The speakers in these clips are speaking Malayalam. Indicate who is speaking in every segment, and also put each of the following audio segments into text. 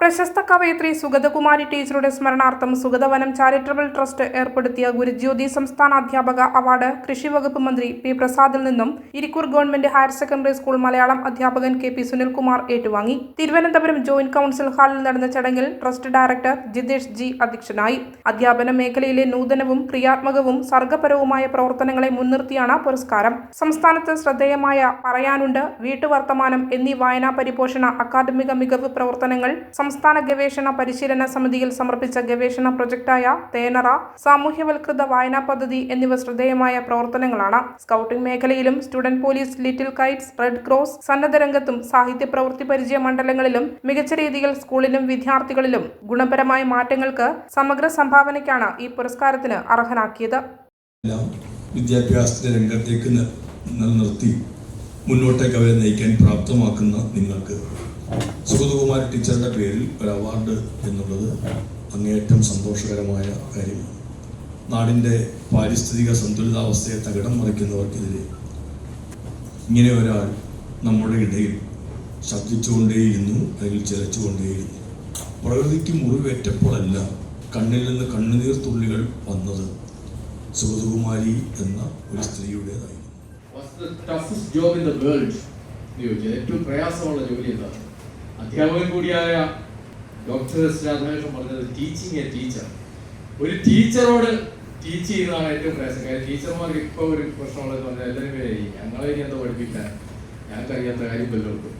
Speaker 1: പ്രശസ്ത കവയത്രി സുഗതകുമാരി ടീച്ചറുടെ സ്മരണാർത്ഥം സുഗതവനം ചാരിറ്റബിൾ ട്രസ്റ്റ് ഏർപ്പെടുത്തിയ ഗുരുജ്യോതി സംസ്ഥാന അധ്യാപക അവാർഡ് കൃഷി വകുപ്പ് മന്ത്രി പി പ്രസാദിൽ നിന്നും Irikkur government higher secondary school Malayalam അധ്യാപകൻ കെ പി സുനിൽകുമാർ ഏറ്റുവാങ്ങി. തിരുവനന്തപുരം ജോയിന്റ് കൌൺസിൽ ഹാളിൽ നടന്ന ചടങ്ങിൽ ട്രസ്റ്റ് ഡയറക്ടർ ജിതേഷ് ജി അധ്യക്ഷനായി. അധ്യാപന മേഖലയിലെ നൂതനവും ക്രിയാത്മകവും സർഗപരവുമായ പ്രവർത്തനങ്ങളെ മുൻനിർത്തിയാണ് പുരസ്കാരം. സംസ്ഥാനത്ത് ശ്രദ്ധേയമായ പറയാനുണ്ട് വീട്ടുവർത്തമാനം എന്നീ വായനാ പരിപോഷണ അക്കാദമിക മികവ് പ്രവർത്തനങ്ങൾ സംസ്ഥാന ഗവേഷണ പരിശീലന സമിതിയിൽ സമർപ്പിച്ച ഗവേഷണ പ്രൊജക്റ്റായ തേനറ സാമൂഹ്യവൽകൃത വായനാ പദ്ധതി എന്നിവ ശ്രദ്ധേയമായ പ്രവർത്തനങ്ങളാണ്. സ്കൗട്ടിംഗ് മേഖലയിലും student police little kites red cross സന്നദ്ധ രംഗത്തും സാഹിത്യ പ്രവൃത്തി പരിചയ മണ്ഡലങ്ങളിലും മികച്ച രീതിയിൽ സ്കൂളിലും വിദ്യാർത്ഥികളിലും ഗുണപരമായ മാറ്റങ്ങൾക്ക് സമഗ്ര സംഭാവനയ്ക്കാണ് ഈ പുരസ്കാരത്തിന് അർഹനാക്കിയത്.
Speaker 2: വിദ്യാഭ്യാസത്തിന്റെ മുന്നോട്ടേക്ക് അവരെ നയിക്കാൻ പ്രാപ്തമാക്കുന്ന നിങ്ങൾക്ക് സുഗതകുമാരി ടീച്ചറുടെ പേരിൽ ഒരു അവാർഡ് എന്നുള്ളത് അങ്ങേയറ്റം സന്തോഷകരമായ കാര്യമാണ് നാടിന്റെ പാരിസ്ഥിതിക സന്തുലിതാവസ്ഥയെ തകിടം മറിക്കുന്നവർക്കെതിരെ ഇങ്ങനെ ഒരാൾ നമ്മുടെ ഇടയിൽ ശബ്ദിച്ചുകൊണ്ടേയിരുന്നു അല്ലെങ്കിൽ ചിലച്ചുകൊണ്ടേയിരുന്നു. പ്രകൃതിക്ക് മുറിവേറ്റപ്പോഴല്ല കണ്ണിൽ നിന്ന് കണ്ണുനീർ തുള്ളികൾ വന്നത് സുഗതകുമാരി എന്ന ഒരു സ്ത്രീയുടേതായിരുന്നു?
Speaker 3: ഏറ്റവും പ്രയാസമുള്ള ജോലി എന്താണ്? അധ്യാപകൻ കൂടിയായ ഡോക്ടർ എസ് രാധാകൃഷ്ണൻ പറഞ്ഞത് ടീച്ചിങ് എ ടീച്ചർ ഒരു ടീച്ചറോട് ടീച്ച് ചെയ്യുന്നതാണ് ഏറ്റവും പ്രയാസം. കാര്യം ടീച്ചർമാർക്ക് ഇപ്പോൾ ഒരു പ്രശ്നമുള്ളതെന്ന് പറഞ്ഞാൽ എല്ലാവരും പേര് ഞങ്ങളെ ഇനി എന്താ പഠിപ്പിക്കാൻ? ഞങ്ങൾക്ക് അറിയാത്ത കാര്യം വല്ലവർക്കും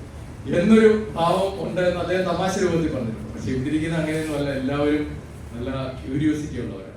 Speaker 3: എന്നൊരു ഭാവം ഉണ്ട് അദ്ദേഹം തമാശ രൂപത്തിൽ പറഞ്ഞിട്ടുണ്ട്. പക്ഷെ ഇവിടെ ഇരിക്കുന്ന അങ്ങനെയൊന്നുമല്ല. എല്ലാവരും നല്ല ക്യൂരിയോസിറ്റി ഉള്ളവരാണ്.